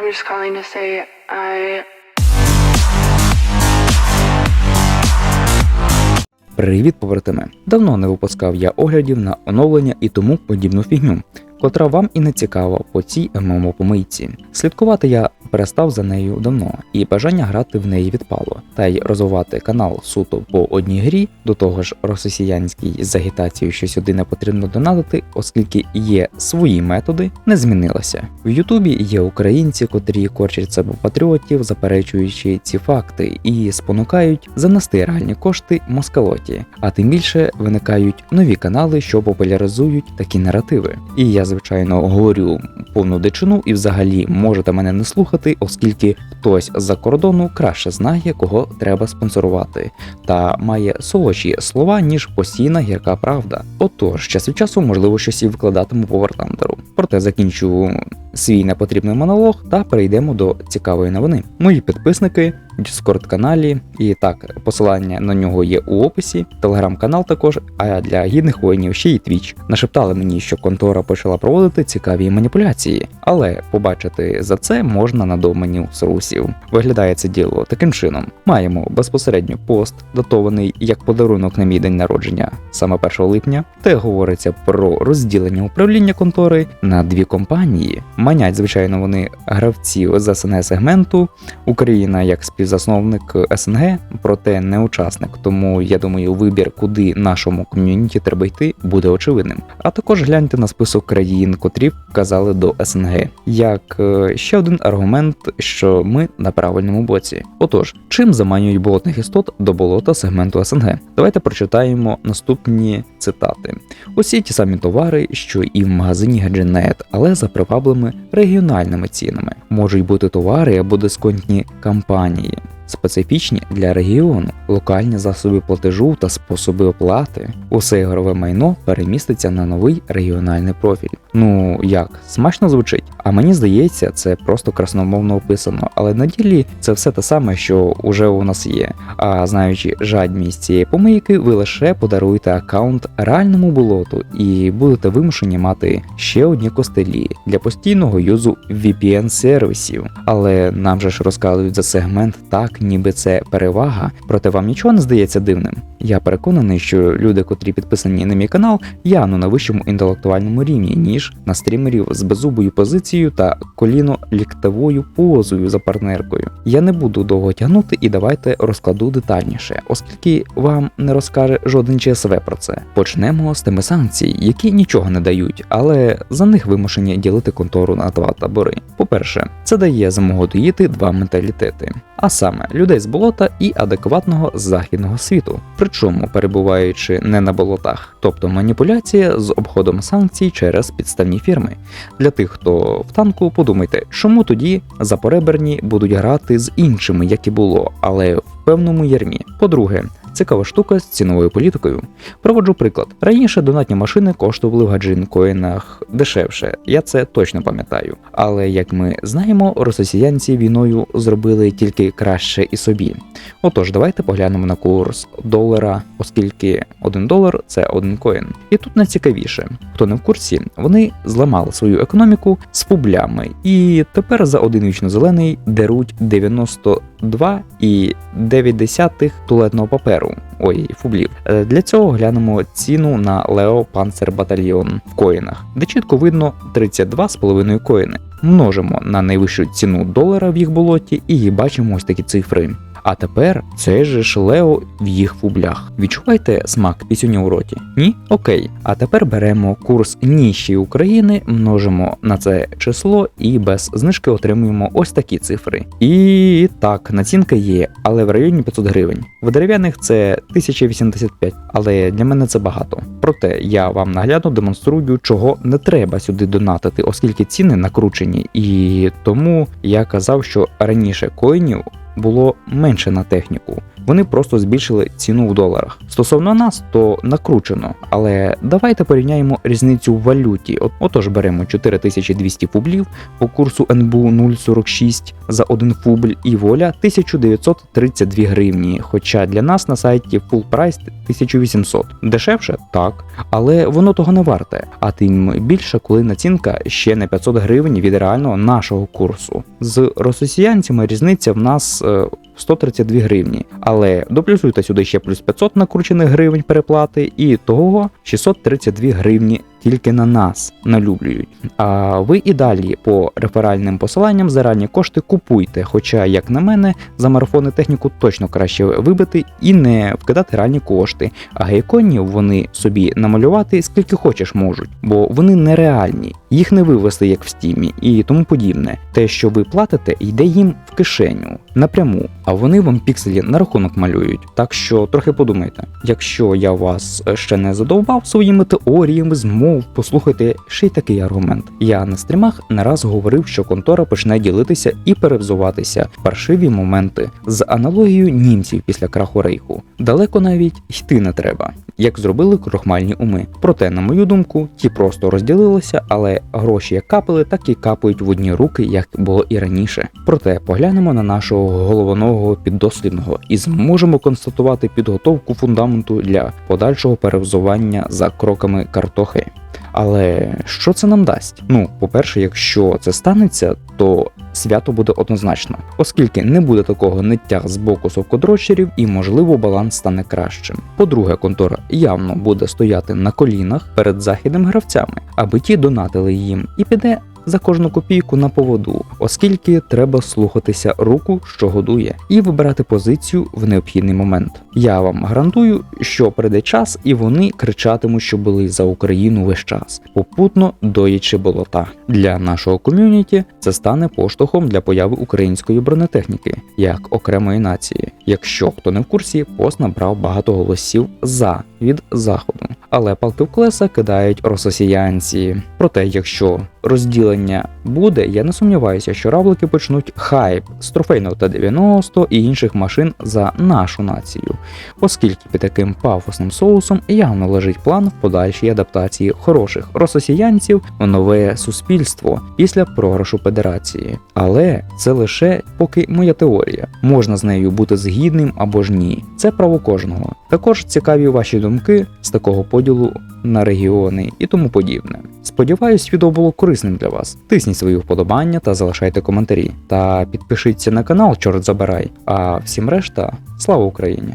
I'm just calling to say I Привіт, побратими! Давно не випускав я оглядів на оновлення і тому подібну фігню, котра вам і не цікава по цій ММО-помийці. Слідкувати я перестав за нею давно, і бажання грати в неї відпало, та й розвивати канал суто по одній грі, до того ж росіянській з агітацією, що сюди не потрібно донатити, оскільки є свої методи, не змінилася. В Ютубі є українці, котрі корчать себе патріотів, заперечуючи ці факти, і спонукають занести реальні кошти москалоті. А тим більше виникають нові канали, що популяризують такі наративи. І я, звичайно, говорю повну дичину, і взагалі можете мене не слухати, оскільки хтось з-за кордону краще знає, кого треба спонсорувати, та має солодші слова, ніж постійна гірка правда. Отож, час від часу, можливо, щось і викладатиму по Вартандеру. Проте закінчу свій непотрібний монолог та перейдемо до цікавої новини. Мої підписники Discord каналі, і так, посилання на нього є у описі, телеграм-канал також, а для гідних воїнів ще й Twitch. Нашептали мені, що контора почала проводити цікаві маніпуляції, але побачити за це можна на доменю Срусів. Виглядає це діло таким чином: маємо безпосередньо пост, датований як подарунок на мій день народження, саме 1 липня, де говориться про розділення управління контори на дві компанії. Манять, звичайно, вони гравців з СНГ сегменту, Україна як співзасновник СНГ, проте не учасник. Тому я думаю, вибір, куди нашому ком'юніті треба йти, буде очевидним. А також гляньте на список країн, котрі вказали до СНГ, як е, ще один аргумент, що ми на правильному боці. Отож, чим заманюють болотних істот до болота сегменту СНГ? Давайте прочитаємо наступні цитати. Усі ті самі товари, що і в магазині Гадженет, але за приваблими регіональними цінами. Можуть бути товари або дисконтні кампанії. Специфічні для регіону, локальні засоби платежу та способи оплати. Усе ігрове майно переміститься на новий регіональний профіль. Ну як, смачно звучить? А мені здається, це просто красномовно описано, але на ділі це все те саме, що уже у нас є. А знаючи жадність цієї помийки, ви лише подаруєте аккаунт реальному болоту і будете вимушені мати ще одні костелі для постійного юзу VPN сервісів. Але нам же ж розказують за сегмент так, ніби це перевага, проте вам нічого не здається дивним. Я переконаний, що люди, котрі підписані на мій канал, явно на вищому інтелектуальному рівні, ніж на стрімерів з беззубою позицією та коліно ліктовою позою за партнеркою. Я не буду довго тягнути і давайте розкладу детальніше, оскільки вам не розкаже жоден ЧСВ про це. Почнемо з теми санкцій, які нічого не дають, але за них вимушені ділити контору на два табори. По-перше, це дає змогу доїти два менталітети, а саме людей з болота і адекватного західного світу, причому перебуваючи не на болотах, тобто маніпуляція з обходом санкцій через підставні фірми. Для тих, хто в танку, подумайте, чому тоді запореберні будуть грати з іншими, як і було, але в певному ярмі. По-друге, цікава штука з ціновою політикою. Проводжу приклад. Раніше донатні машини коштували в гаджин-коїнах дешевше, я це точно пам'ятаю. Але як ми знаємо, росіянці війною зробили тільки краще і собі. Отож, давайте поглянемо на курс долара, оскільки 1 долар це 1 коін. І тут найцікавіше, хто не в курсі, вони зламали свою економіку з публями, і тепер за один вічно зелений деруть 92,9 туалетного паперу. Ой, фублів. Е, Для цього глянемо ціну на Leo Panzer в коїнах, де чітко видно 32,5 коїни. Множимо на найвищу ціну долара в їх болоті і бачимо ось такі цифри. А тепер цей же ж Лео в їх фублях. Відчуваєте смак пісюня у роті? Ні? Окей. А тепер беремо курс ніші України, множимо на це число і без знижки отримуємо ось такі цифри. І так, націнка є, але в районі 500 гривень. В дерев'яних це 1085, але для мене це багато. Проте я вам наглядно демонструю, чого не треба сюди донатити, оскільки ціни накручені, і тому я казав, що раніше коїнів було менше на техніку. Вони просто збільшили ціну в доларах. Стосовно нас, то накручено, але давайте порівняємо різницю в валюті. От, отож беремо 4200 фублів по курсу НБУ 0,46 за один фубль і воля 1932 гривні. Хоча для нас на сайті full price 1800. Дешевше так, але воно того не варте. А тим більше, коли націнка ще на 500 гривень від реального нашого курсу. З росіянцями різниця в нас. Е, 132 гривні, але доплюсуйте сюди ще плюс 500 накручених гривень переплати, і того 632 гривні тільки на нас налюблюють. А ви і далі по реферальним посиланням за реальні кошти купуйте. Хоча, як на мене, за марафони техніку точно краще вибити і не вкидати реальні кошти. А гейконів вони собі намалювати скільки хочеш можуть, бо вони нереальні, їх не вивести як в стімі і тому подібне. Те, що ви платите, йде їм в кишеню напряму, а вони вам пікселі на рахунок малюють. Так що трохи подумайте, якщо я вас ще не задовбав своїми теоріями змов, послухайте ще й такий аргумент. Я на стрімах не раз говорив, що контора почне ділитися і перевзуватися паршиві моменти з аналогією німців після краху рейху. Далеко навіть йти не треба, як зробили крохмальні уми. Проте, на мою думку, ті просто розділилися, але гроші як капали, так і капають в одні руки, як було і раніше. Проте поглянемо на нашого головного піддослідного і зможемо констатувати підготовку фундаменту для подальшого перевзування за кроками картохи. Але що це нам дасть? Ну, по-перше, якщо це станеться, то свято буде однозначно, оскільки не буде такого ниття з боку совкодрочерів і, можливо, баланс стане кращим. По-друге, контора явно буде стояти на колінах перед західними гравцями, аби ті донатили їм, і піде за кожну копійку на поводу, оскільки треба слухатися руку, що годує, і вибирати позицію в необхідний момент. Я вам гарантую, що прийде час, і вони кричатимуть, що були за Україну весь час, попутно доїчи болота. Для нашого ком'юніті це стане поштовхом для появи української бронетехніки як окремої нації. Якщо хто не в курсі, пост набрав багато голосів за від заходу, але палки в колеса кидають рососіянці. Проте, якщо розділення буде, я не сумніваюся, що равлики почнуть хайп з трофейного Т-90 і інших машин за нашу націю, оскільки під таким пафосним соусом явно лежить план в подальшій адаптації хороших рососіянців в нове суспільство після програшу Федерації. Але це лише поки моя теорія. Можна з нею бути згідним або ж ні. Це право кожного. Також цікаві ваші думки з такого поділу на регіони і тому подібне. Сподіваюсь, відео було корисним для вас. Тисніть свої вподобання та залишайте коментарі. Та підпишіться на канал, чорт забирай. А всім решта, слава Україні!